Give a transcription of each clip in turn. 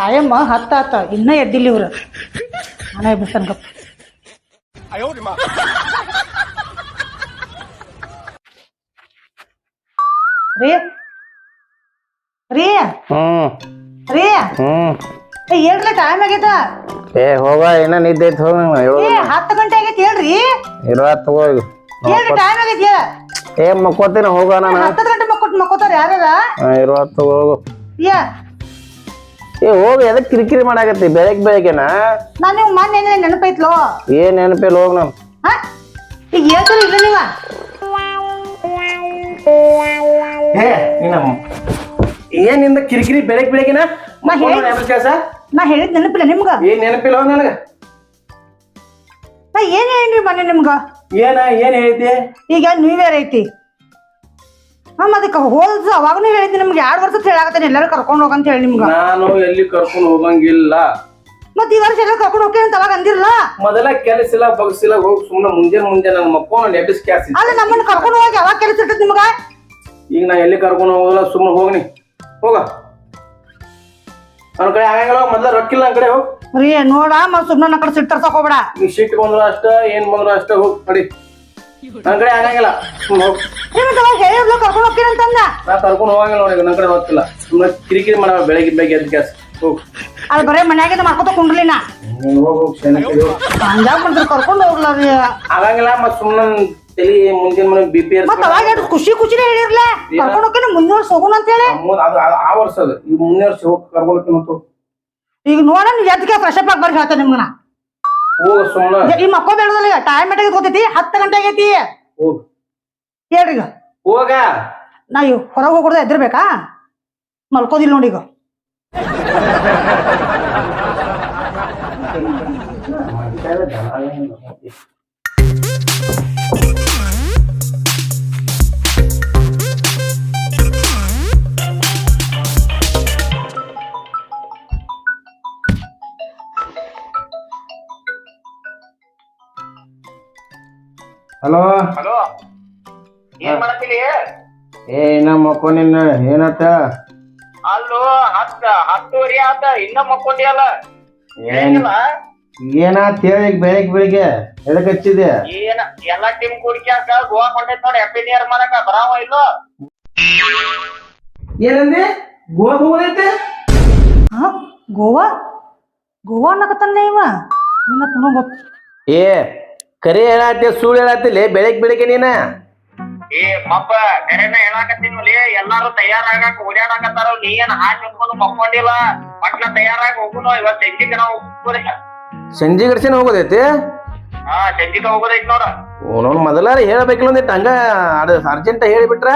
ಕಾಯಮ್ಮ ಹತ್ತ ಹತ್ತ ಇನ್ನ ಎದ್ದಿಲ್ಲ ಇವ್ರು. ನಾನೇ ಎಬ್ಬಿಸ್ತಾನ ಗಪ್ಪ. ರೀ ರೀ. ಹ್ಮ್. ರೀ. ಹ್ಮ್. ಏ ಟೈಮ್ ಆಗೈತ. ಏ ಹೋಗ ಏನ ನಿದ್ದೆ ಐತಿ ಹೋಗ ಏ ಹತ್ತು ಗಂಟೆ ಆಗೈತಿ ಹೇಳ್ರಿ. ಇರುವತ್ ಹೋಗ. ಹೇಳ್ರಿ ಟೈಮ್ ಆಗೈತಿ ಹೇಳ. ಏ ಮಕ್ಕೋತೀನಿ ಹೋಗ ನಾನು. ಹತ್ತದ ಗಂಟೆ ಮಕ್ಕೊಟ್ ಮಕ್ಕೋತಾರ ಯಾರ್ಯಾರ? ಇರುವತ್ತು ಹೋಗು. ಯಾ. ಏ ಹೋಗಿ ಎದಕ್ ಕಿರಿಕಿರಿ ಮಾಡಾಕತ್ತಿ? ಬೆಳಗ್ಗೆ ಬೆಳಗ್ಗೆನ? ನಾನು ನಿಮ್ಗೆ ಮೊನ್ನೆ ಏನೇ ನೆನಪೈತ್ಲೋ? ಏನ್ ನೆನಪಿಲ್ಲ ಹೋಗ್ ನಾವು? ಹಾ? ಈಗ ಹೇಳ್ತೀರಿ ಇಲ್ಲ ನೀವ? ಏ ನೀನ ಏನಿಂದ ಕಿರಿಕಿರಿ ಬೆಳಗ್ಗೆ ಬೆಳಗ್ಗೆನ? ನಾ ಹೇಳ್- ಕೆಲಸ? ನಾ ಹೇಳಿದ್ ನೆನಪಿಲ್ಲ ನಿಮ್ಗ? ಏನ್ ನೆನಪಿಲ್ಲ ಹೋಗ್ ನನಗ? ನಾ ಏನ್ ಹೇಳಿನ್ರಿ ಮೊನ್ನೆ ನಿಮ್ಗ? ಏನ ಏನ್ ಹೇಳಿದ್ದೆ? ಈಗ ನ್ಯೂ ಇಯರ್ ಐತಿ. ಹ್ಮ್ ಅದಕ್ಕೆ ಹೋಲ್ಸ್ ಅವಾಗನು ಹೇಳಿದ್ದೆ ನಿಮ್ಗೆ ಎರಡು ವರ್ಷ ಹೇಳಾಕತ್ತೇನೆ ಎಲ್ಲರೂ ಕರ್ಕೊಂಡು ಹೋಗಂತ ಹೇಳಿ ನಿಮ್ಗೆ. ನಾನು ಎಲ್ಲಿ ಕರ್ಕೊಂಡು ಹೋಗಂಗಿಲ್ಲ. ಮತ್ತೆ ಈ ವರ್ಷ ಎಲ್ಲ ಕರ್ಕೊಂಡು ಹೋಗ್ತೇನೆ ಅಂತ ಅವಾಗ ಅಂದಿರಲ್ಲ? ಮೊದಲ ಕೆಲಸ ಇಲ್ಲ ಬಗ್ಸಿಲ್ಲ ಹೋಗಿ ಸುಮ್ಮನೆ ಮುಂಜಾನೆ ಮುಂಜಾನೆ ನನ್ನ ಮಕ್ಕೊಂಡು ಎಬ್ಬಿಸ್ ಕ್ಯಾಸಿ ಅಲ್ಲ ನಮ್ಮನ್ನ ಕರ್ಕೊಂಡು ಹೋಗಿ ಯಾವಾಗ ಕೆಲಸ ಇರ್ತದೆ ನಿಮ್ಗ? ಈಗ ನಾ ಎಲ್ಲಿ ಕರ್ಕೊಂಡು ಹೋಗಲ್ಲ ಸುಮ್ಮನೆ ಹೋಗ್ನಿ. ಹೋಗ. ನನ್ನ ಕಡೆ ಆಗಂಗಿಲ್ಲ ಮೊದಲ ರೊಕ್ಕಿಲ್ಲ ನನ್ನ ಕಡೆ ಹೋಗಿ. ರೀ ನೋಡ ಮತ್ತೆ ಸುಮ್ಮನೆ ನನ್ನ ಕಡೆ ಸಿಟ್ಟು ತರ್ಸಕ್ ಹೋಗ್ಬೇಡ. ನೀ ಸಿಟ್ಟು ಬಂದ್ರು ಅಷ್ಟ ಏನ್ ಬಂದ್ರು ಅಷ್ಟ ಹೋಗಿ ನಡಿ. ನನ್ನ ಕಡೆ ಆಗಂಗಿಲ್ಲ. ಮತ್ತೆ ಅವಾಗ ಕರ್ಕೊಂಡು ಹೋಗ್ತೀನಿ ಅಂತಂದ ನಾ ಕರ್ಕೊಂಡು ಹೋಗಂಗಿಲ್ಲ ನೋಡಿ ನನ್ನ ಕಡೆ ಹೊತ್ತಿಲ್ಲ ಸುಮ್ಮನೆ ಕಿರಿಕಿರಿ ಮಾಡ ಬೆಳಗ್ಗೆ ಬೆಳಗ್ಗೆ ಎದ್ದು ಕ್ಯಾಸ್ ಹೋಗ್. ಅಲ್ಲಿ ಬರೇ ಮನ್ಯಾಗಿಂದ ಮಾಡ್ಕೊತ ಕುಂಡ್ಲಿ ನಾ ನೀನ್ ಹೋಗ್ ಹೋಗ್. ಮಾಡ್ತಾರೆ ಕರ್ಕೊಂಡು ಹೋಗ್ಲ ರೀ ಆಗಂಗಿಲ್ಲ ಮತ್ ಸುಮ್ಮನೆ ತಲಿ ಮುಂದಿನ ಮನೆ ಬಿ ಪಿ ಮತ್ ಅವಾಗ ಎಷ್ಟು ಖುಷಿ ಖುಷಿನೇ ಹೇಳಿರ್ಲ. ಕರ್ಕೊಂಡು ಹೋಗ್ತೀನಿ ಮುಂದಿನ ಹೋಗೋಣ ಅಂತ ಹೇಳಿ. ಅದು ಅದು ಆ ವರ್ಷ ಅದು. ಈಗ ಮುಂದಿನ ವರ್ಷ ಹೋಗಿ ಕರ್ಕೊಂಡು ಹೋಗ್ತೀನಿ ಮತ್ತು ಈಗ ನೋಡ ನೀವ್ ಎದ್ದಕ್ಕೆ ಫ್ರೆಶ್ ಅಪ್ ಆಗಿ ಬರ್ರಿ ಹೇಳ್ತೇನೆ ನಿಮ್ಗೆ ನಾ ಹೋಗ ಈ ಮಕ್ಕಳು ಬೇಡದಲ್ಲ ಟೈಮ್ ಎಟ್ಟಾಗಿ ಗೊತ್ತೈತಿ? ಹತ್ತು ಗಂಟೆ ಆಗೈತಿ. ಹೋಗ್. ಹೇಳ್ರಿ ಈಗ. ಹೋಗ. ನಾ ಇವ್ ಹೊರಗೆ ಹೋಗ್ಬಿಡ್ದ ಎದ್ರಬೇಕಾ ಮಲ್ಕೋದಿಲ್ಲ ನೋಡಿ ಈಗ. ಹಲೋ? ಹಲೋ? ಏನ್ ಮಾಡತ್ತೀರಿ? ಏ ಇನ್ನ ಮಕ್ಕೊಂಡಿನ ಏನತ್ತ? ಅಲ್ಲೋ ಹತ್ತ ಹತ್ತುವರೆ ಆತ ಇನ್ನ ಮಕ್ಕೊಂಡಿಯಲ್ಲ ಅಲ್ಲ. ಏನಿಲ್ಲ? ಏನಾತ್ ಹೇಳಿ ಬೆಳಿಗ್ಗೆ ಬೆಳಿಗ್ಗೆ? ಎದಕ್ ಹಚ್ಚಿದೆ ಏನ ಎಲ್ಲಾ ಟೀಮ್ ಕುಡಿಕ್ಯಾಕ ಗೋವಾ ಕೊಂಡೈತ್ ನೋಡಿ ಹ್ಯಾಪಿ ನ್ಯೂ ಇಯರ್ ಮಾಡಕ ಬರಾವ ಇಲ್ಲೋ? ಏನಂದೆ? ಗೋವಾ ಹೋಗೈತೆ ಹಾ ಗೋವಾ? ಗೋವಾ ಅನ್ನಕತ್ತಲ್ಲ ಇವ? ನಿನ್ನ ತುಂಬ ಏ ಕರಿ ಹೇಳತ್ತೆ ಸುಳ್ಳು ಹೇಳತ್ತಿಲ್ಲ ಬೆಳಿಗ್ಗೆ ಬೆಳಿಗ್ಗೆ ನೀನ? ಏ ಮಪ್ಪ ಕರೆನ ಹೇಳಾಕತ್ತೀನಲಿ ಎಲ್ಲಾರು ತಯಾರಾಗಾಕ ಓಡ್ಯಾಡಕತ್ತಾರ ನೀ ಏನ್ ಹಾಕಿ ನಿಂತ್ಕೊಂಡು ಮಕ್ಕೊಂಡಿಲ್ಲ? ಪಟ್ನ ತಯಾರಾಗಿ ಹೋಗುನು ಇವತ್ತು ಸಂಜಿಕ ನಾವು ಸಂಜೆ ಗಡ್ಸಿನ ಹೋಗೋದೈತಿ? ಹಾ ಸಂಜಿಕ ಹೋಗೋದೈತ್ ನೋಡ. ನೋಡ್ ಮೊದಲಾರ ಹೇಳ್ಬೇಕಿಲ್ಲ ಒಂದಿಟ್ಟು ಹಂಗ ಅದು ಅರ್ಜೆಂಟ್ ಹೇಳಿಬಿಟ್ರ?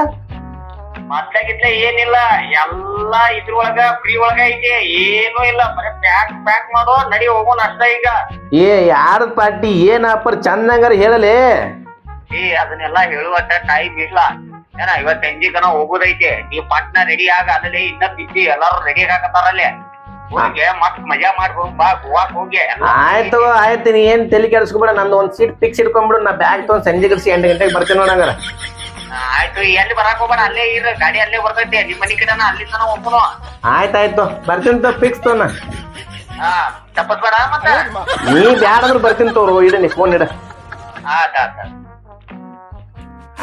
ಮೊದ್ಲಾಗಿದ್ಲೆ ಏನಿಲ್ಲ ಎಲ್ಲಾ ಇದ್ರೊಳಗ ಫ್ರೀ ಒಳಗ ಐತಿ ಏನು ಇಲ್ಲ. ಬರೀ ಪ್ಯಾಕ್ ಪ್ಯಾಕ್ ಮಾಡೋ ನಡಿ ಹೋಗೋಣ ಅಷ್ಟ ಈಗ. ಏ ಯಾರದ ಪಾರ್ಟಿ ಏನ್ ಆಫರ್ ಚಂದಂಗಾರ ಹೇಳಲೇ. ಏ ಅದನ್ನೆಲ್ಲ ಹೇಳುವಂತ ಟೈಮ್ ಇಲ್ಲ. ಏನ ಇವತ್ ಸಂಜಿಕನ ಹೋಗೋದೈತೆ. ನೀ ಪಟ್ನ ರೆಡಿ ಆಗ ಅಲ್ಲೇ ಇನ್ನ ಬಿದ್ದಿ ಎಲ್ಲಾರು ರೆಡಿ ಆಗಾಕತ್ತಾರಲ್ಲೇ ಹೋಗಿ ಮತ್ ಮಜಾ ಮಾಡ್ಬೋದು ಬಾ ಗೋವಾಕ್ ಹೋಗಿ. ಆಯ್ತು ಆಯ್ತು ನೀ ಏನ್ ತಲೆ ಕೆಡಿಸ್ಕೊಬೇಡ ನಂದು ಒಂದ್ ಸೀಟ್ ಫಿಕ್ಸ್ ಇಟ್ಕೊಂಡ್ಬಿಡು ನಾ ಬ್ಯಾಗ್ ತಗೊಂಡ್ ಸಂಜೆ ಕರ್ಸಿ ಎಂಟು ಗಂಟೆಗೆ ಬರ್ತೀನಿ ನೋಡಂಗಾರ ಆಯ್ತು ಎಲ್ಲಿ ಬರಾಕ್ ಹೋಗೋಣ ಅಲ್ಲೇ ಇರ ಗಾಡಿ ಅಲ್ಲೇ ಬರ್ತೈತಿ ನಿಮ್ ಮನಿ ಕಡೆನ ಅಲ್ಲಿಂದನ ಹೋಗ್ಬೋದು. ಆಯ್ತಾಯ್ತು ಬರ್ತೀನಿ ತೋ ಫಿಕ್ಸ್ ತೋನ ಹಾ ತಪ್ಪಸ್ಬೇಡ ಮತ್ತ? ನೀ ಬ್ಯಾಡ ಅಂದ್ರೆ ಬರ್ತೀನಿ ತೋರು ಇಡ ನೀ ಫೋನ್ ಇಡ ಆತ ಆತ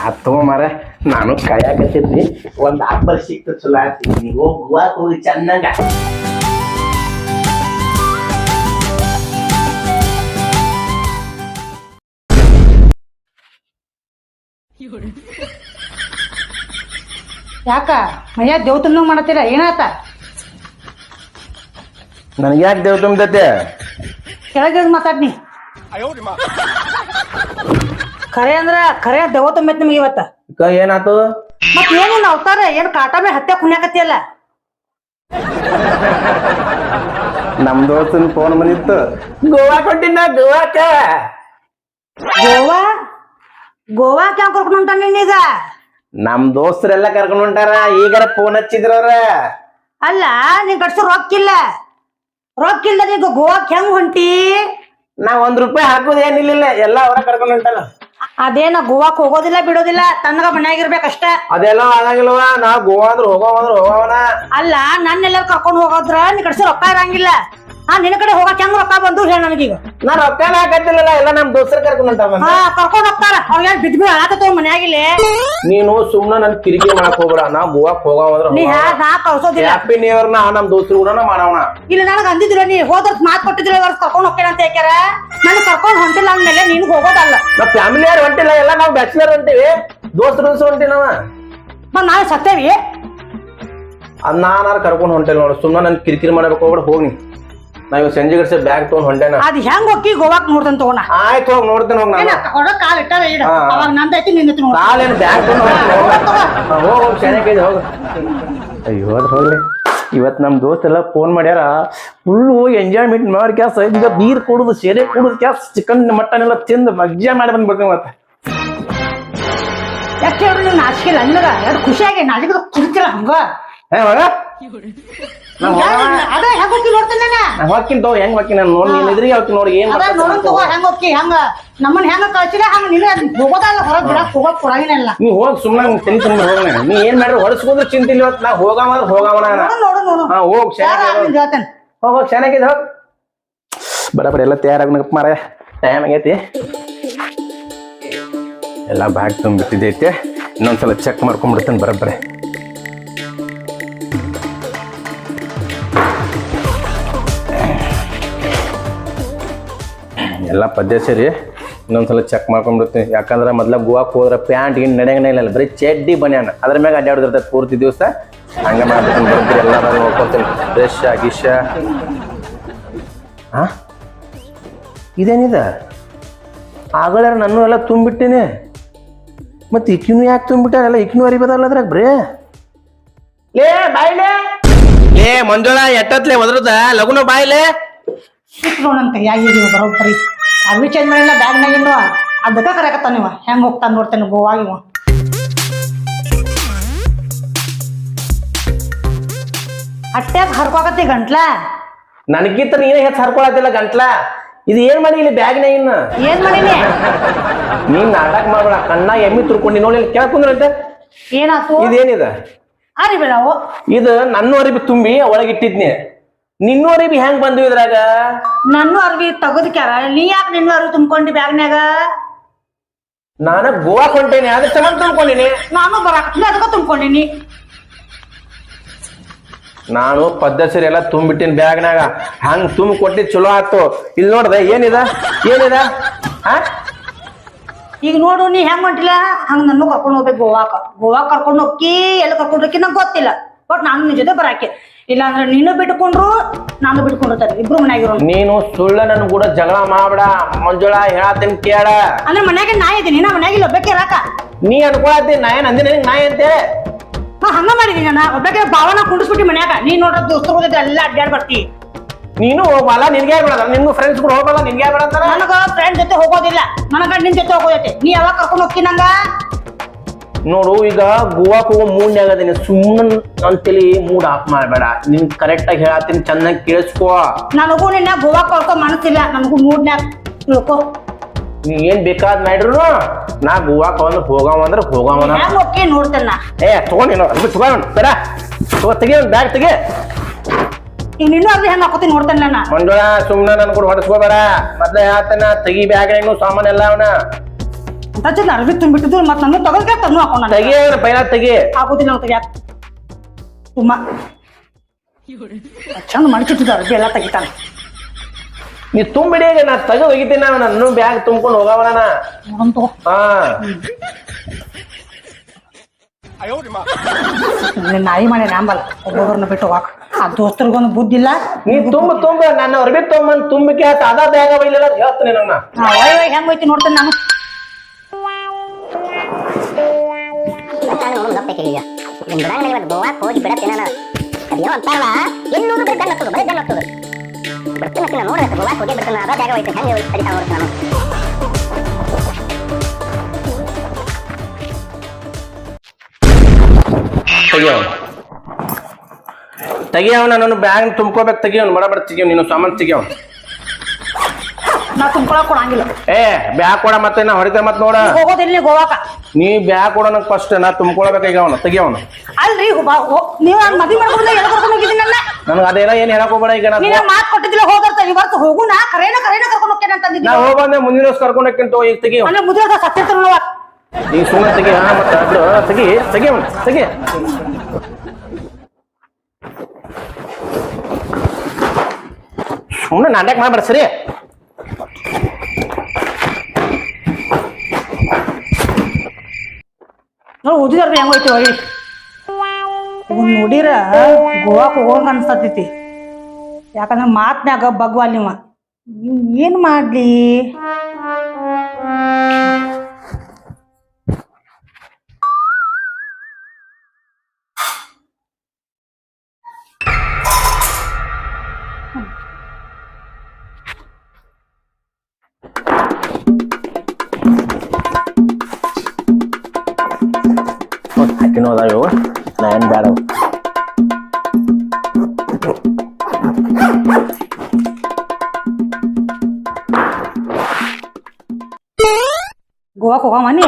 ಆತ್ ಮಾರ ನಾನು ಕಾಯಕತ್ತಿದ್ನಿ ಒಂದ್ ಆಪಲ್ ಸಿಕ್ತು ಚಲೋ ಆಯ್ತು. ನೀ ಹೋಗಿ ಗೋವಾಕ್ ಯಾಕ? ಮಯ್ಯ ದೇವತುಂಬ ಮಾಡತ್ತೀರ? ಏನಾತ? ನನಗೆ ಯಾಕೆ ದೇವ್ ತುಂಬತೈತೆ? ಕೆಳಗೆ ಮಾತಾಡ್ನಿ. ಖರೆ ಅಂದ್ರ ಖರೆ ದೇವ ತುಂಬೈತ್ ನಿಮ್ಗೆ ಇವತ್ತ. ಅಕ್ಕ ಏನಾತು? ಮತ್ ಏನು ಅವತಾರ? ಏನ್ ಕಾಟಮೆ ಹತ್ಯೆ ಕುಣ್ಯಾಕತ್ತಿಯಲ್ಲ ನಮ್ ದೋಸ್ತನ್ ಫೋನ್ ಬಂದಿತ್ತು. ಗೋವಾ ಕೊಟ್ಟಿನ ಗೋವಾಕ ಗೋವಾ? ಗೋವಾ ಕ್ಯಾಂಪ್ ಕರ್ಕೊಂಡು ಹೊಂಟಾನ ನೀನೀಗ ನಮ್ ದೋಸ್ತರೆಲ್ಲ ಕರ್ಕೊಂಡು ಹೊಂಟಾರ? ಈಗಾರ ಫೋನ್ ಹಚ್ಚಿದ್ರವ್ರ ಅಲ್ಲ ನೀನ್ ಕಟ್ಸೋ ರೊಕ್ಕಿಲ್ಲ ರೊಕ್ಕಿಲ್ಲ ನೀವು ಗೋವಾಕ್ ಹೆಂಗ್ ಹೊಂಟಿ? ನಾ ಒಂದ್ ರೂಪಾಯಿ ಹಾಕೋದೇನಿಲ್ಲ ಎಲ್ಲ ಅವರ ಕರ್ಕೊಂಡು ಹೊಂಟಾರ. ಅದೇನ ಗೋವಾಕ್ ಹೋಗೋದಿಲ್ಲ ಬಿಡೋದಿಲ್ಲ ತನ್ನಗ ಮನ್ಯಾಗಿರ್ಬೇಕಷ್ಟ ಅದೆಲ್ಲ ಆಗಂಗಿಲ್ವ? ನಾ ಗೋವಾ ಅಂದ್ರೆ ಹೋಗವ ಅಂದ್ರೆ ಅಲ್ಲ ನನ್ನೆಲ್ಲ ಕರ್ಕೊಂಡು ಹೋಗೋದ್ರ ನೀ ಕಡ್ಸಿ ರೊಕ್ಕ ಇರಂಗಿಲ್ಲ. ಹಾ ನಿನ್ನ ಕಡೆ ಹೋಗಕ್ ಹೆಂಗ್ ರೊಕ್ಕ ಬಂದು ಹೇಳ ನನಗೀಗ ನಾ ರೊಕ್ಕನ ಹಾಕತ್ತಿಲ್ಲ ಎಲ್ಲ ನಮ್ ದೋಸ್ತರ ಕರ್ಕೊಂಡ್ ಹೊಂಟಾವ ಹಾ ಕರ್ಕೊಂಡ್ ಹೋಗ್ತಾರ. ಅವ್ರಿಗೆ ಬಿದ್ ಬಿಡ್ ಮನ್ಯಾಗಿಲ್ಲಿ. ನೀನು ಸುಮ್ನ ನನ್ ಕಿರಿಕಿ ಮಾಡಕ್ ಹೋಗ್ಬೇಡ. ನಾ ಗೋವಾಕ್ ಹೋಗವ ಅಂದ್ರೆ ನೀ ನಾ ಕಳ್ಸೋದಿಲ್ಲ. ಹ್ಯಾಪಿ ನ್ಯೂ ಇಯರ್ ನಾ ನಮ್ ದೋಸ್ತರ ಕೂಡ ಮಾಡವಣ ಇಲ್ಲಿ ನನಗ ಅಂದಿದ್ರ ನೀ ಹೋದ್ರ ಮಾತ್ ಕೊಟ್ಟಿದ್ರು ಇವ್ರ ಕರ್ಕೊಂಡ್ ಹೋಗ್ತೇನೆ ಅಂತ ಹೇಳ್ಯಾರ ನನ್ ಕರ್ಕೊಂಡ್ ಹೊಂಟಿಲ್ಲ ಅಂದ್ಮೇಲೆ ನೀನ್ ಹೋಗೋದಲ್ಲ. ನಾ ಫ್ಯಾಮಿಲಿ ಯಾರು ಹೊಂಟಿಲ್ಲ ಎಲ್ಲ ನಾವ್ ಬ್ಯಾಚುಲರ್ ಹೊಂಟಿವಿ. ದೋಸ್ತರ ದೋಸ್ತರ ಹೊಂಟಿ ನಾವ ಮತ್ ನಾಳೆ ಸತ್ತೇವಿ. ಅದ್ ನಾನಾರ ಕರ್ಕೊಂಡ್ ಹೊಂಟಿಲ್ಲ ನೋಡು. ಸುಮ್ನ ನನ್ ಕಿರಿಕಿರಿ ಮಾಡಬೇಕು ಹೋಗ್ಬೇಡ ಹೋಗಿ ನಾ ಇವ್ ಸಂಜೆ ಗಡ್ಸೆ ಬ್ಯಾಗ್ ತಗೊಂಡ್ ಹೊಂಟೇನ? ಅದ್ ಹೆಂಗ್ ಹೋಗಿ ಗೋವಾಕ್ ನೋಡ್ತಾನ ತಗೋಣ ಆಯ್ತು ಹೋಗಿ ನೋಡ್ತೇನೆ ಹೋಗಿ ನಾನು. ಹೊರಗ್ ಕಾಲ್ ಇಟ್ಟಾರ ಇಡ. ಹಾ. ಅವಾಗ ನಂದೈತಿ ನಿಂದೈತಿ ನೋಡ. ಕಾಲೇನು ಬ್ಯಾಗ್ ತಗೊಂಡ್ ಹೋಗ್ ಹೋಗ್ ಚೆನ್ನಾಗಿ ಹೋಗ ಅಯ್ಯೋ ಹೋಗ್ಲಿ. ಇವತ್ ನಮ್ ದೋಸ್ತ್ ಎಲ್ಲ ಫೋನ್ ಮಾಡ್ಯಾರ ಫುಲ್ಲು ಎಂಜಾಯ್ಮೆಂಟ್ ಮಾಡಿ ಕ್ಯಾಸ್ ಈಗ ಬೀರ್ ಕುಡುದು ಸೇರೆ ಕುಡುದು ಕ್ಯಾಸ್ ಚಿಕನ್ ಮಟನ್ ಎಲ್ಲ ತಿಂದು ಮಜ್ಜಾ ಮಾಡಿ ಬಂದ್ಬಿಡ್ತೀನಿ ಮತ್ತೆ ಯಾಕೆ ಹೇಳ್ರಿ ನೀವು ನಾಚಿಕೆ ಇಲ್ಲ ನಿನಗ ಎರಡು ಖುಷಿಯಾಗಿ ನಾಚಿಕೆ ಕುಡಿತಿಲ್ಲ ಹಂಗ? ಏ ಮಗ ಅದ ಹೆಂಗ್ ಹೋಗಿ ನೋಡ್ತೇನೆ ನಾನು ಹೋಗ್ಕಿನ್ ತಗೋ ಹೆಂಗ್ ನಾನು ನೋಡಿ ನೀನ್ ಹೋಗ್ತೀನಿ ನೋಡಿ ಏನ್ ಅದ ನೋಡೋಣ ತಗೋ ಹೆಂಗ್ ಹೋಗಿ ಹೆಂಗ? ನಮ್ಮನ್ನ ಹೆಂಗ ಕಳ್ಸಿಲ್ಲ ಹಂಗ ನೀನು ಹೋಗೋದಲ್ಲ ಹೊರಗ್ ಬಿಡಕ್ ಹೋಗಕ್ ಕೊಡಂಗಿಲ್ಲ ನೀ ಹೋಗ್ ಸುಮ್ಮನೆ ತುಂಬ ಹೋಗೋಣ ನೀ ಏನ್ ಮಾಡ್ರಿ ಹೊಡ್ಸ್ಕೊಂಡ್ರೆ ಚಿಂತೆ ಇಲ್ಲ ನಾ ಹೋಗವ ಹೋಗವನ ನೋಡು ನೋಡು ಹಾ ಹೋಗ್ ಚೆನ್ನಾಗಿ ಹೇಳ್ತೇನೆ. ಹೋಗ್ ಹೋಗ್ ಚೆನ್ನಾಗಿದೆ ಹೋಗ್. ಬರಬರ ಎಲ್ಲ ತಯಾರಾಗನಪ್ಪ ಮಾರ ಟೈಮ್ ಆಗೈತಿ. ಎಲ್ಲ ಬ್ಯಾಗ್ ತುಂಬಿಟ್ಟಿದ್ದೈತೆ ಇನ್ನೊಂದ್ಸಲ ಚೆಕ್ ಮಾಡ್ಕೊಂಡ್ಬಿಡ್ತೇನೆ ಬರಬ್ಬರೆ ಎಲ್ಲ ಪದ್ಯ ಸೇರಿ ಇನ್ನೊಂದ್ಸಲ ಚೆಕ್ ಮಾಡ್ಕೊಂಡ್ಬಿಡ್ತೀನಿ. ಯಾಕಂದ್ರೆ ಮೊದ್ಲ ಗೋವಾಕ್ ಹೋದ್ರೆ ಪ್ಯಾಂಟ್ ಗಿನ್ ನಡೆಯಂಗನೇ ಇಲ್ಲ. ಬರೀ ಚೆಡ್ಡಿ ಬನ್ಯಾನ. ಅದ್ರ ಮ್ಯಾಗ ಅಡ್ಡಾಡ್ದಿರ್ತೈತೆ ಪೂರ್ತಿ ದಿವಸ. ಹಂಗೆ ಮಾಡ್ಬಿಟ್ಟು ಬರ್ತೀರಿ ಎಲ್ಲ ನಾನು ಫ್ರೆಶ್ ಗಿಶ. ಹಾ ಇದೇನಿದೆ? ಆಗಳ ನಾನು ಎಲ್ಲ ತುಂಬಿಟ್ಟಿನಿ. ಮತ್ತೆ ಇಕ್ಕಿನೂ ಯಾಕೆ ತುಂಬಿಟ್ಟಾರ ಎಲ್ಲ ಇಕ್ಕಿನೂ ಅರಿಬೋದಲ್ಲ ಅದ್ರಾಗ ಬ್ರೇ. ಲೇ ಬಾಯ್ಲೆ ಲೇ. ಮಂಜುಳ, ಎಟ್ಟತ್ಲೆ ಒದ್ರದ? ಲಗುನ ಬಾಯ್ಲೆ ನನ್ ಕೈಯಾಗಿದೀವಿ ಬರೋಬ್ಬರಿ ಅರ್ವಿ ಚೇಂಜ್ ಮಾಡಿಲ್ಲ ಬ್ಯಾಗ್ನಾಗಿನ್ನು ಅದಕ್ಕ ಕರೆಕತ್ತಾನ ನೀವ ಹೆಂಗ್ ಹೋಗ್ತಾನ ನೋಡ್ತೇನೆ ಗೋವಾಗಿ ಇವ. ಅಟ್ಟ್ಯಾಗ ಹರ್ಕೋಕತ್ತಿ ಗಂಟ್ಲ? ನನಗಿಂತ ನೀನೇ ಹೆಚ್ಚು ಹರ್ಕೊಳತಿಲ್ಲ ಗಂಟ್ಲ. ಇದು ಏನ್ ಮಾಡಿ ಇಲ್ಲಿ ಬ್ಯಾಗ್ನಾಗ ಇನ್ನ? ಏನ್ ಮಾಡೀನಿ? ನೀನ್ ನಾಟಕ ಮಾಡ್ಬೇಡ. ಕಣ್ಣ ಎಮ್ಮಿ ತುರ್ಕೊಂಡಿ ನೋಡಿ ಇಲ್ಲಿ ಏನಾತು? ಇದೇನಿದ? ಅರಿ ಬಿಡವು ಇದು ನನ್ನ ಅರಿಬಿ ತುಂಬಿ ಒಳಗಿಟ್ಟಿದ್ನಿ. ನಿನ್ನೂ ಅರಿಬಿ ಹೆಂಗ್ ಬಂದು ಇದ್ರಾಗ? ನನ್ನ ಅರ್ವಿ ತೆಗದ್ಕ್ಯಾರ? ನೀ ಯಾಕೆ ನಿನ್ನ ಅರ್ವಿ ತುಂಬ್ಕೊಂಡಿ ಬ್ಯಾಗ್ನ್ಯಾಗ? ನಾನ ಗೋವಾ ಕೊಂಟೇನಿ ಅದ್ರ ಸಂಬಂಧ ತುಂಬ್ಕೊಂಡಿನಿ. ನಾನು ಬರಕ್ಕೆ ಅದಕ್ಕ ತುಂಬ್ಕೊಂಡಿನಿ. ನಾನು ಪದ್ಧತಿ ಎಲ್ಲ ತುಂಬಿಟ್ಟಿನ ಬ್ಯಾಗ್ನಾಗ ಹಂಗ್ ತುಂಬ ಕೊಟ್ಟಿ ಚಲೋ ಆತು. ಇಲ್ಲಿ ನೋಡ್ದೆ ಏನಿದ? ಏನಿದ? ಹಾ ಈಗ ನೋಡು ನೀ ಹೆಂಗ್ ಹೊಂಟಿಲ್ಲ? ಹಂಗ ನನ್ನ ಕರ್ಕೊಂಡು ಹೋಗ್ಬೇಕು ಗೋವಾಕ. ಗೋವಾ ಕರ್ಕೊಂಡು ಹೋಗಿ ಎಲ್ಲಿ ಕರ್ಕೊಂಡು ಹೋಗಿ ನಂಗೆ ಗೊತ್ತಿಲ್ಲ. ಬಟ್ ನಾನು ನಿನ್ ಜೊತೆ ಬರಾಕೆ. ಇಲ್ಲಾಂದ್ರೆ ನೀನು ಬಿಟ್ಕೊಂಡ್ರು ನಾನು ಬಿಟ್ಕೊಂಡಿರ್ತಾರೆ ಇಬ್ರು ಮನ್ಯಾಗಿರೋ ನೀನು ಸುಳ್ಳ ನನ್ ಕೂಡ ಜಗಳ ಮಾಡಬೇಡ. ಮಂಜುಳ ಹೇಳತ್ತೀನಿ ಕೇಳ. ಅಂದ್ರೆ ಮನ್ಯಾಗ ನಾ ಇದ್ದೀನಿ ನಾ ಮನ್ಯಾಗ ಇಲ್ಲಿ ಒಬ್ಬಕ್ಕೆ ರಾಕ ನೀ ಅನ್ಕೊಳತ್ತಿ ನಾ ಏನ್ ಅಂದಿನ ನಾ ಅಂತೇಳಿ ನಾ ಹಂಗ ಮಾಡಿದೀನಿ ನಾ ಒಬ್ಬಕ್ಕೆ ಭಾವನ ಕುಂಡಿಸ್ಬಿಟ್ಟು ಮನ್ಯಾಗ. ನೀ ನೋಡ್ರ ದೋಸ್ತರು ಹೋಗಿದ್ರೆ ಎಲ್ಲ ಅಡ್ಡಾಡ್ ಬರ್ತಿ. ನೀನು ಹೋಗಲ್ಲ ನಿನ್ಗೆ ಬೇಡ ನಿನ್ನ ಫ್ರೆಂಡ್ಸ್ ಕೂಡ ಹೋಗಲ್ಲ ನಿನ್ಗೆ ಬೇಡ ನನಗ ಫ್ರೆಂಡ್ ಜೊತೆ ಹೋಗೋದಿಲ್ಲ. ನನಗ ನಿನ್ ಜೊತೆ ಹೋಗೋದೈತೆ. ನೀ ಯಾವಾಗ ಕರ್ಕೊಂಡು ಹೋಗ್ತೀನಿ ನಂಗ? ನೋಡು ಈಗ ಗೋವಾಕ್ ಹೋಗೋ ಮೂಡ್ ಆಗದೇನೆ ಸುಮ್ಮನೆ ಅಂತೇಳಿ ಮೂಡ್ ಆಫ್ ಮಾಡ್ಬೇಡ. ನಿನ್ ಕರೆಕ್ಟ್ ಆಗಿ ಹೇಳತ್ತೀನಿ ಚೆನ್ನಾಗಿ ಕೇಳಿಸ್ಕೋ. ನನಗೂ ನಿನ್ನ ಗೋವಾ ಕಳ್ಕೊ ಮನಸ್ಸಿಲ್ಲ. ನನಗೂ ಮೂಡ್ನ್ಯಾಗ ತಿಳ್ಕೋ. ನೀ ಏನ್ ಬೇಕಾದ್ ಮಾಡ್ರು ನಾ ಗೋವಾಕ್ ಅಂದ್ರೆ ಹೋಗವ ಅಂದ್ರೆ ಹೋಗವನ ಓಕೆ ಹೋಗಿ ನೋಡ್ತೇನೆ ಏ ತಗೊಂಡಿನ ತಗೊಂಡ್ ಬರ ತಗೋ ತೆಗಿ ಒಂದು ಬ್ಯಾಗ್ ತೆಗಿ. ಈಗ ನಿನ್ನೂ ಅರ್ವಿ ಹೆಂಗ್ ಹಾಕೋತೀನಿ ನೋಡ್ತೇನೆ ಮಂಜುಳ ಸುಮ್ಮನೆ ನನ್ ಕೂಡ ಹೊಡೆಸ್ಕೋಬೇಡ. ಮೊದ್ಲೇ ಹೇಳ್ತಾನ ತೆಗಿ ಬ್ಯಾಗ್ ಸಾಮಾನ್ ಎಲ್ಲ ಅವನ. ಅಂತ ಚೆನ್ನ ಅರ್ವಿ ತುಂಬಿಟ್ಟಿದ್ರು ಮತ್ತೆ ನನ್ನ ತಗೋದ್ಕೆ ತನ್ನು ಹಾಕೊಂಡ ತೆಗಿ ಅವ್ನ ಪೈಲ ತೆಗಿ. ಆಗೋದಿಲ್ಲ ಅಂತ ಯಾಕೆ ತುಂಬ. ಚಂದ ಮಾಡ್ತಿದ್ದ ಅರ್ಬಿ ಎಲ್ಲ ತೆಗಿತಾನೆ. ನೀ ತುಂಬಿಡಿ ನಾ ತೆಗೆದು ಒಗಿತೀನಿ ನನ್ನ ಬ್ಯಾಗ್ ತುಂಬ್ಕೊಂಡು ಹೋಗವಣ ನೋಡಂತ ಹಾ. ನಾಯಿ ಮನೆ ನಾಂಬಲ್ಲ ಒಬ್ಬೊಬ್ಬರನ್ನ ಬಿಟ್ಟು ಹೋಗಾಕ ಆ ದೋಸ್ತರಿಗೊಂದು ಬುದ್ಧಿ ಇಲ್ಲ. ನೀ ತುಂಬ ತುಂಬ ನನ್ನ ಅರ್ಬಿ ತೊಗೊಂಬಂದ್ ತುಂಬಿಕೆ ಆತ ಅದ ಬ್ಯಾಗ ಒಯ್ಲಿಲ್ಲ ಹೇಳ್ತೀನಿ ನನ್ನ ಹೆಂಗ್ ಹೋಯ್ತಿ ನೋಡ್ತೇನೆ ನಾನು. ನಾನು. ಗೊತ್ತೈತಿ ಈಗ ನಾನು ನಾನು ಹೋಯ್ತು ನಾನು. ತೆಗಿಯವ ನನ್ನ ಬ್ಯಾಗ್ ತುಂಬ್ಕೋಬೇಕು ತೆಗಿಯವ್ ಬಡ ಬಡ ನೀನು ಸಾಮಾನು ತೆಗಿಯವ್ ನಾ ತುಂಬ್ಕೊಳಕ್ ಕೊಡಂಗಿಲ್ಲ. ಏ ಬ್ಯಾಗ್ ಕೊಡ ಮತ್ತೆ ನಾ ಹೊಡಿತೆ ಮತ್ ನೋಡ. ಹೋಗೋದಿಲ್ಲ ನೀ ಗೋವಾಕ ನೀ ಬ್ಯಾಗ್ ಕೊಡ ನಂಗೆ ಫಸ್ಟ್ ನಾ ತುಂಬ್ಕೊಳ್ಬೇಕಾಗ ಅವನು ತೆಗಿಯವನು ಅಲ್ರಿ ಬಾ- ಹೋ- ನೀವ್ ಮದ್ವಿ ಮಾಡ್ಕೊಂಡು ಎಲ್ಲ ಕರ್ಕೊಂಡು ಹೋಗಿದ್ದೀನಲ್ಲ ನನಗೆ ಅದೇನೋ ಏನ್ ಹೇಳಕ್ ಹೋಗ್ಬೇಡ ಈಗ ನಾ ನೀನ ಮಾತ್ ಕೊಟ್ಟಿದ್ದಿಲ್ಲ ಹೋಗರ್ತ ಇವತ್ತು ಹೋಗುಣ ಕರೇನ ಕರೇನ ಕರ್ಕೊಂಡು ಹೋಗ್ತೇನೆ ಅಂತ ನಾ ಅಂದಿದ್ದಿಲ್ಲ ಹೋಗ್ಬಂದೆ ಮುಂದಿನ ವರ್ಷ ಕರ್ಕೊಂಡು ಹೋಗ್ತೀನಿ ಈಗ ತೆಗಿಯವ್ ಅಂದ್ರೆ ಮುದ್ದೆ ಸತ್ತಿರ್ತಾರಲ್ವ ನೀ ಸುಮ್ಮನೆ ತೆಗಿ ಹಾ ಮತ್ತೆ ತೆಗಿ ತೆಗಿ ಅವನು ತೆಗಿ. ಸುಮ್ಮನೆ ನಾಟಕ ಮಾಡ್ಬೇಡ ಸರಿ? ನೋಡಿ ಓದಿದಾರ್ರಿ ಹೆಂಗ್ ಹೋಯ್ತಿ ಹೋಗಿ ಇವ್ನ್ ನೋಡಿರ ಗೋವಾಕ್ ಹೋಗೋಂಗ ಅನ್ಸತೈತಿ ಯಾಕಂದ್ರ ಮಾತ್ನ್ಯಾಗ ಬಗ್ವಾಲ್ ನೀವ ನೀವ್ ಏನ್ ಮಾಡ್ಲಿ? ಅದಾವ ಇವು ನಾ ಏನ್ ಬೇಡ. ಗೋವಾಕ್ ಹೋಗವ ನೀ?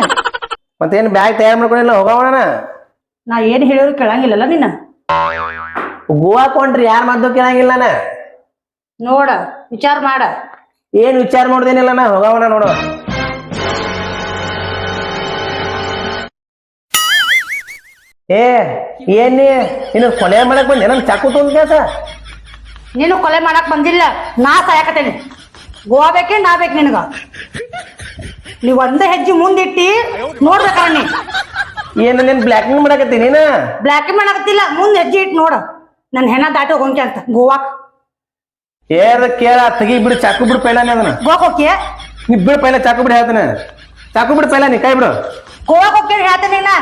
ಮತ್ತೇನು ಬ್ಯಾಗ್ ತಯಾರು ಮಾಡ್ಕೊಂಡಿಲ್ಲ ಹೋಗವಣ ನಾ ಏನು ಹೇಳಿದ್ರು ಕೇಳಂಗಿಲ್ಲಲ್ಲ ನಿನ್ನ ಗೋವಾ ಕೊಂಡ್ರಿ ಯಾರ ಮಾತು ಕೇಳಂಗಿಲ್ಲ ನಾ ನೋಡ ವಿಚಾರ ಮಾಡ. ಏನು ವಿಚಾರ ಮಾಡ್ದೇನಿಲ್ಲ ನಾ ಹೋಗವಣ ನೋಡು. ಏ ಏನ್? ನೀನು ಕೊಲೆ ಮಾಡಕ್ ಬಂದೆ ನನ್ ಚಾಕು ತೊಂದ್ ಕೆಲಸ ನೀನು ಕೊಲೆ ಮಾಡಕ್ ಬಂದಿಲ್ಲ ನಾ ಸಾಯಕತ್ತೇನೆ. ಗೋವಾ ಬೇಕೇ ನಾ ಬೇಕು ನಿನಗ? ನೀವ್ ಒಂದೇ ಹೆಜ್ಜೆ ಮುಂದಿಟ್ಟಿ ನೋಡ್ಬೇಕಾರ ನೀ. ಏನ್ ನೀನ್ ಬ್ಲ್ಯಾಕಿಂಗ್ ಮಾಡಕತ್ತಿ ನೀನ? ಬ್ಲ್ಯಾಕ್ ಮಾಡಕತ್ತಿಲ್ಲ ಮುಂದ್ ಹೆಜ್ಜೆ ಇಟ್ಟು ನೋಡ. ನನ್ ಹೆಣ ದಾಟಿ ಹೋಗಿ ಅಂತ ಗೋವಾ ಏರ ಕೇಳ ತೆಗಿ ಬಿಡು ಚಾಕು ಬಿಡು ಪೈಲಾನೆ ಅದನ್ನ. ಗೋವಾಕ್ ಹೋಗಿ ನೀ ಬಿಡು ಪೈಲ ಚಾಕು ಬಿಡು ಹೇಳ್ತಾನೆ. ಚಾಕು ಬಿಡು ಪೈಲ ನೀ ಕೈ ಬಿಡು. ಗೋವಾಕ್ ಹೋಗ್ತೀನಿ ಹೇಳ್ತೇನೆ ನಾ.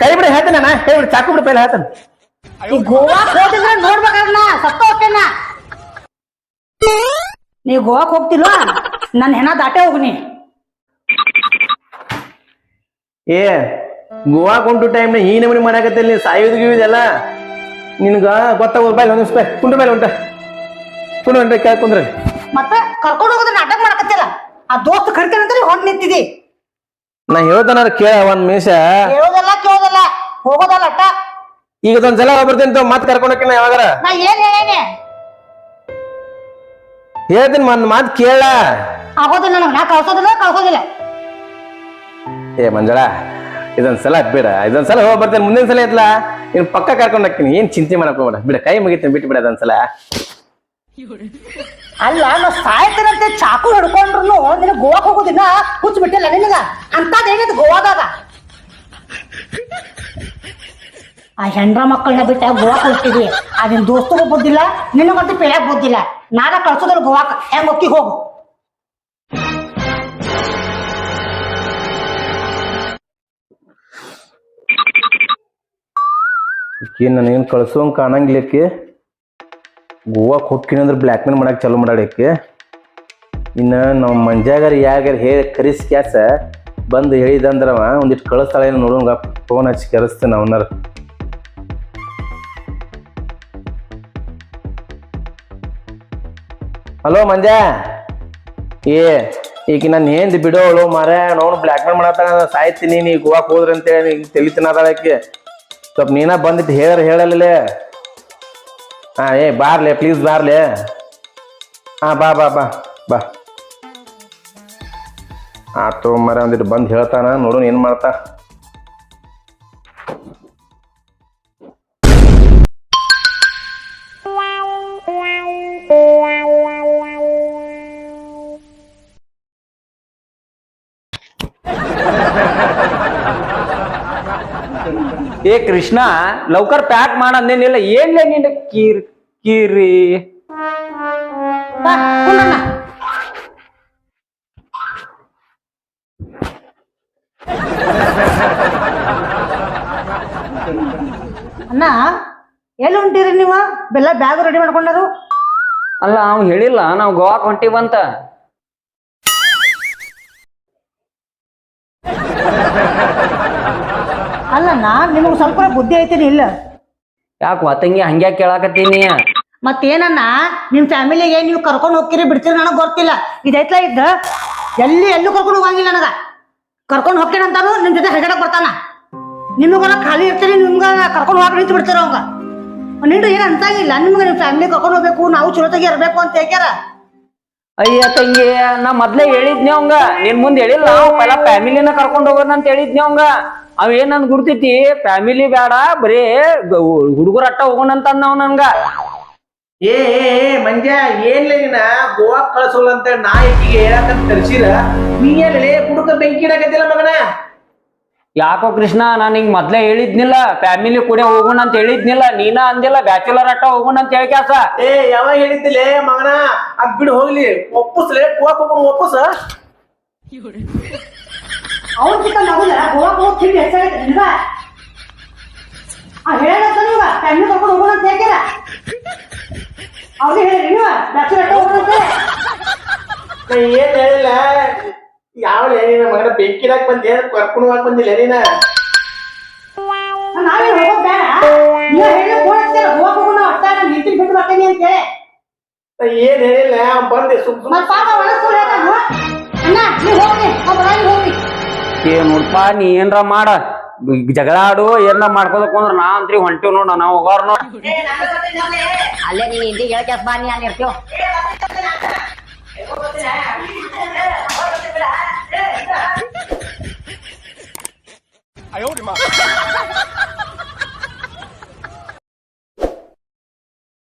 ಕೈ ಬಿಡು ಹೇಳ್ತೇನೆ ನಾ. ಕೈ ಬಿಡು ಚಾಕು ಬಿಡು ಪೈಲೆ ಹೇಳ್ತೇನೆ ಈ ಗೋವಾಕ್ ಹೋಗಿದ್ರೆ ನೋಡ್ಬೇಕಾರ ನಾ. ಸತ್ತ ಹೋಗ್ತೇನ ನೀ. ಗೋವಾಕ್ ಹೋಗ್ತಿಲ್ವಾ? ನನ್ನ ಹೆಣ ದಾಟೆ ಹೋಗ್ನಿ. ಏ ಗೋವಾ ಕೊಂಟು ಟೈಮ್ ಈ ನಮೂನಿ ಮಾಡಾಕತ್ತಿಲ್ಲ ನೀ ಸಾಯೋದು ಗೀವಿದೆಲ್ಲ ನಿನ್ಗ ಗೊತ್ತಾಗೋದು ಬಾಯ್ ಒಂದು ರೂಪಾಯಿ ಕುಂಡ್ರ ಮೇಲೆ ಉಂಟ. ಕುಂಡು ಉಂಟ ಕೇಳ್ಕೊಂಡ್ರೆ. ಮತ್ತೆ ಕರ್ಕೊಂಡು ಹೋಗೋದನ್ನ ನಾಟಕ ಮಾಡಕತ್ತಿಲ್ಲ. ಆ ದೋಸ್ತ್ ಕರ್ಕೊಂಡ್ರೆ ಅಂತ ಹೊಂದ್ ನಿಂತಿದಿ. ನಾ ಹೇಳ್ತಾನ ಕೇಳ ಒಂದ್ ನಿಮಿಷ ಕೇಳೋದಲ್ಲ ಕೇಳೋದಲ್ಲ. ಹೋಗೋದಲ್ಲ ಅಟ್ಟ. ಈಗ ಒಂದ್ಸಲ ಬರ್ತೀನಿ ತಗೋ, ಮತ್ತ್ ಕರ್ಕೊಂಡೋಕಿನ ಯಾವಾಗಾರ ನಾ ಏನ್ ಹೇಳೇನೆ? ಹೇಳ್ತೀನಿ ಒಂದ್ ಮಾತ್ ಕೇಳ. ಆಗೋದಿಲ್ಲ ನನಗೆ ನಾ ಕಳ್ಸೋದಿಲ್ಲ ಕಳ್ಸೋದಿಲ್ಲ. ಏ ಮಂಜಳ ಇದೊಂದ್ ಸಲ ಬಿಡ ಇದೊಂದ್ ಸಲ ಹೋಗಿ ಬರ್ತೇನೆ ಮುಂದಿನ ಸಲ ಐತ್ಲಾ ಇನ್ ಪಕ್ಕ ಕರ್ಕೊಂಡಕ್ಕಿನಿ ಹೋಗ್ತೀನಿ ಏನ್ ಚಿಂತೆ ಮಾಡಕ್ ಹೋಗ್ಬೇಡ. ಬಿಡ ಕೈ ಮುಗಿತೀನಿ ಬಿಟ್ಟು ಬಿಡ ಅದೊಂದ್ಸಲ ಅಲ್ಲ ನಾ ಸಾಯ್ತೇನಂತೆ ಚಾಕು ಹಿಡ್ಕೊಂಡ್ರು ನಿನಗೆ ಗೋವಾಕ್ ಹೋಗೋದಿನ ಹುಚ್ಚ ಬಿಟ್ಟಿಲ್ಲ ನಿನಗ? ಅಂತದ್ ಏನೈತಿ ಗೋವಾದಾಗ? ಆ ಹೆಂಡ್ರ ಮಕ್ಕಳನ್ನ ಬಿಟ್ಟ ಗೋವಾಕ್ ಹೋಗ್ತಿದಿ ಆ ನಿನ್ ದೋಸ್ತಗೂ ಬುದ್ಧಿಲ್ಲ ನಿನಗಂತೂ ಪೇಳ್ಯಾಕ್ ಬುದ್ಧಿಲ್ಲ. ನಾನ ಕಳ್ಸೋದಿಲ್ಲ ಗೋವಾಕ್. ಹೆಂಗ್ ಒಕ್ಕಿ ಹೋಗು. ಈಕಿ ನನಗೇನು ಕಳ್ಸೋಂಗ್ ಕಾಣಂಗಿಲ್ಲಕ್ಕೆ ಗೋವಾಕ್ ಹೋಗ್ತೀನಿ ಅಂದ್ರೆ ಬ್ಲ್ಯಾಕ್ ಮೇಲ್ ಮಾಡಕ್ಕೆ ಚಾಲೂ ಮಾಡಾಡಕ್ಕೆ ಇನ್ನ ನಮ್ಮ ಮಂಜಾಗಾರ ಯಾಗರ್ ಹೇಳಿ ಕರಿಸಿ ಕ್ಯಾಸ, ಬಂದು ಹೇಳಿದಂದ್ರವ ಒಂದಿಟ್ಟು ಕಳಿಸ್ತಾಳೆ ನೋಡೋಂಗ ಫೋನ್ ಹಚ್ಚಿ ಕರೆಸ್ತೇನೆ ಅವನಾರ. ಹಲೋ ಮಂಜಾ ಏ ಈಗ ನಾನು ಏನ್ ಬಿಡೋಳು ಮಾರ ನೋಡು ಬ್ಲ್ಯಾಕ್ ಮೇಲ್ ಮಾಡತ್ತಾಳ ಸಾಯ್ತೀನಿ ನೀ ಗೋವಾಕ್ ಹೋದ್ರಂತೇಳಿ ತಿಳಿತೀನಿ ಅದಕ್ಕೆ ಸ್ವಲ್ಪ ನೀನ ಬಂದಿಟ್ಟು ಹೇಳ ಹೇಳಲ್ಲೇ ಹಾ, ಏ, ಬಾರ್ಲೆ ಪ್ಲೀಸ್ ಬಾರ್ಲೆ. ಹಾ, ಬಾ ಬಾ ಬಾ ಬಾ. ಆತು ಮರ ಒಂದಿಟ್ಟು ಬಂದು ಹೇಳ್ತಾನ ನೋಡೋಣ ಏನು ಮಾಡ್ತಾ. ಏ ಕೃಷ್ಣ ಲೌಕರ್ ಪ್ಯಾಕ್ ಮಾಡಂದೇನಿಲ್ಲ ಏನ್ಲೇ ನಿನ್ನ ಕೀರ್ ಕೀರಿ. ಅಣ್ಣ ಎಲ್ಲಿ ಹೊಂಟಿರಿ ನೀವು? ಬೆಲ್ಲ ಬ್ಯಾಗ್ ರೆಡಿ ಮಾಡ್ಕೊಂಡರು? ಅಲ್ಲ ಅವ್ನು ಹೇಳಿಲ್ಲ ನಾವು ಗೋವಾಕ್ ಹೊಂಟಿವಂತ ಅಲ್ಲಣ್ಣ ನಿಮಗ್ ಸ್ವಲ್ಪ ಬುದ್ಧಿ ಐತೇನಿ ಇಲ್ಲ. ಯಾಕೆ ವತಂಗಿ ಹಂಗ್ಯಾಕೆ ಕೇಳಾಕತ್ತೀನಿ? ಮತ್ತೇನನ್ನ ನಿಮ್ ಫ್ಯಾಮಿಲಿಗೆ ನೀವು ಕರ್ಕೊಂಡು ಹೋಗ್ತೀರಿ ಬಿಡ್ತೀರಿ ನನಗೆ ಗೊತ್ತಿಲ್ಲ. ಇದೈತ್ಲ ಇದ್ದ ಎಲ್ಲಿ ಎಲ್ಲೂ ಕರ್ಕೊಂಡು ಹೋಗಂಗಿಲ್ಲ ನನಗ? ಕರ್ಕೊಂಡು ಹೋಗ್ತೀನಿ ಅಂತಾನು ನಿಮ್ ಜೊತೆ ಹೆಗಡಕ್ ಬರ್ತಾನ. ನಿಮಗೆಲ್ಲ ಖಾಲಿ ಇರ್ತೀರಿ ನಿಮ್ಗ ಕರ್ಕೊಂಡು ಹೋಗಿ ನಿಂತು ಬಿಡ್ತೀರ ಅವಂಗ? ನಿಂದು ಏನ್ ಅಂತಾಗಿಲ್ಲ ನಿಮ್ಗೆ ನಿಮ್ ಫ್ಯಾಮಿಲಿ ಕರ್ಕೊಂಡು ಹೋಗ್ಬೇಕು ನಾವು ಚಲೋತಾಗಿ ಇರ್ಬೇಕು ಅಂತ ಹೇಳ್ಯಾರ? ಅಯ್ಯ ತಂಗಿ ನಾ ಮೊದ್ಲೇ ಹೇಳಿದ್ನಿ ಅವಂಗ. ನಿನ್ ಮುಂದ್ ಹೇಳಿಲ್ಲ ಪೈಲ ಫ್ಯಾಮಿಲಿನ ಕರ್ಕೊಂಡು ಹೋಗೋಣ ಅಂತ ಹೇಳಿದ್ನಿ ಅವಂಗ. ಅವ್ ಏನ್ ನನ್ ಗುರ್ತೈತಿ? ಫ್ಯಾಮಿಲಿ ಬೇಡ ಬರೀ ಹುಡುಗರ ಅಟ್ಟ ಹೋಗೋಣ ಅಂತ ಅಂದ ಅವ್ ನನ್ಗ. ಏ ಮಂಜ ಏನ್ಲೇ ನೀನ? ಗೋವಾ ಕಳ್ಸೋಲ್ಲ ಅಂತ ನಾ ಈಕಿಗೆ ನೀ ಏನ್ಲೇ ಹುಡುಗ ಬೆಂಕಿ ಇಡಕತ್ತಿಲ್ಲ ಮಗನ? ಯಾಕೋ ಕೃಷ್ಣ ನಾನು ಹಿಂಗ್ ಮೊದ್ಲೇ ಹೇಳಿದ್ನಿಲ್ಲ ಫ್ಯಾಮಿಲಿ ಕೂಡ ಹೋಗೋಣ ಅಂತ ಹೇಳಿದ್ನಿಲ್ಲ ನೀನ ಅಂದಿಲ್ಲ ಬ್ಯಾಚುಲರ್ ಅಟ್ಟ ಹೋಗೋಣ ಅಂತ ಹೇಳ್ಕ್ಯಾಸ. ಏ ಯಾವಾಗ ಹೇಳಿದ್ದಿಲ್ಲ ಮಗನ? ಅದ್ ಬಿಡು ಹೋಗ್ಲಿ ಒಪ್ಪಸ್ಲೇ ಗೋವಾ ಹೋಗೋಣ ಒಪ್ಪಸ. ಅವ್ರ ಕಿತ್ತ ಮಗುಲ ಗೋವಾಕ್ ಹೋಗಿ ತಿಂಡಿ ಹೆಚ್ಚಾಗೈತೆ ನಿಮ್ಗ ಆ ಹೇಳತ್ತ ನೀವ ಫ್ಯಾಮಿಲಿ ಕರ್ಕೊಂಡು ಹೋಗೋಣ ಅಂತ ಹೇಳ್ಯಾರ ಅವ್ರಿಗೆ ಹೇಳಿ ನೀವು ಅಂತ ಹೇಳಿ. ನಾ ಏನ್ ಹೇಳಿಲ್ಲ? ಯಾವ ಲೇನಿನ ಮಗನ ಬೆಂಕಿ ಇಡಕ್ ಏನ್ ಕರ್ಕೊಂಡು ಹೋಗಕ್ ಬಂದಿಲ್ಲ ನೀನ? ನಾವೇ ಹೋಗೋದ್ ಬೇಡ. ನೀವು ಹೇಳಿ ಫೋನ್ ಹಚ್ಚಾರ ಗೋವಾಕ್ ಹೋಗೋಣ ಅಟ್ಟ ನಾನು ನಿಂತಿನ ಬಿಟ್ಟು ಬರ್ತೀನಿ ಅಂತ ಹೇಳಿ. ನಾ ಏನ್ ಹೇಳಿಲ್ಲ? ಅವ್ನ್ ಬಂದೆ ಸುಮ್ ಮತ್ ಪಾಪ ಒಳಸ್ಕೊಂಡು ಹೇಳ್ತಾನು ಅಣ್ಣ ನೀವು ಹೋಗ್ರಿ. ನಾವು ಬರಂಗಿ ಹೋಗ್ರಿ. ಏ ನೋಡ್ಪಾ ನೀ ಏನ್ರ ಮಾಡ. ಜಗಳ ಆಡು ಏನ್ರ ಅಂದ್ರೆ ಅಂದ್ರ ನಾ ಅಂತ್ರಿ ಹೊಂಟಿವ್ ನೋಡ ನಾವ್ ಹೋಗೋರ್ ನೋಡ್. ಅಲ್ಲೇ ನೀನ್ ಹಿಂದಿ ಹೇಳ್ಕ್ಯಾಸ್ ಬಾ ನೀ ಅಲ್ಲಿ ಇರ್ತೀವ್ ಅಯ್ಯೋ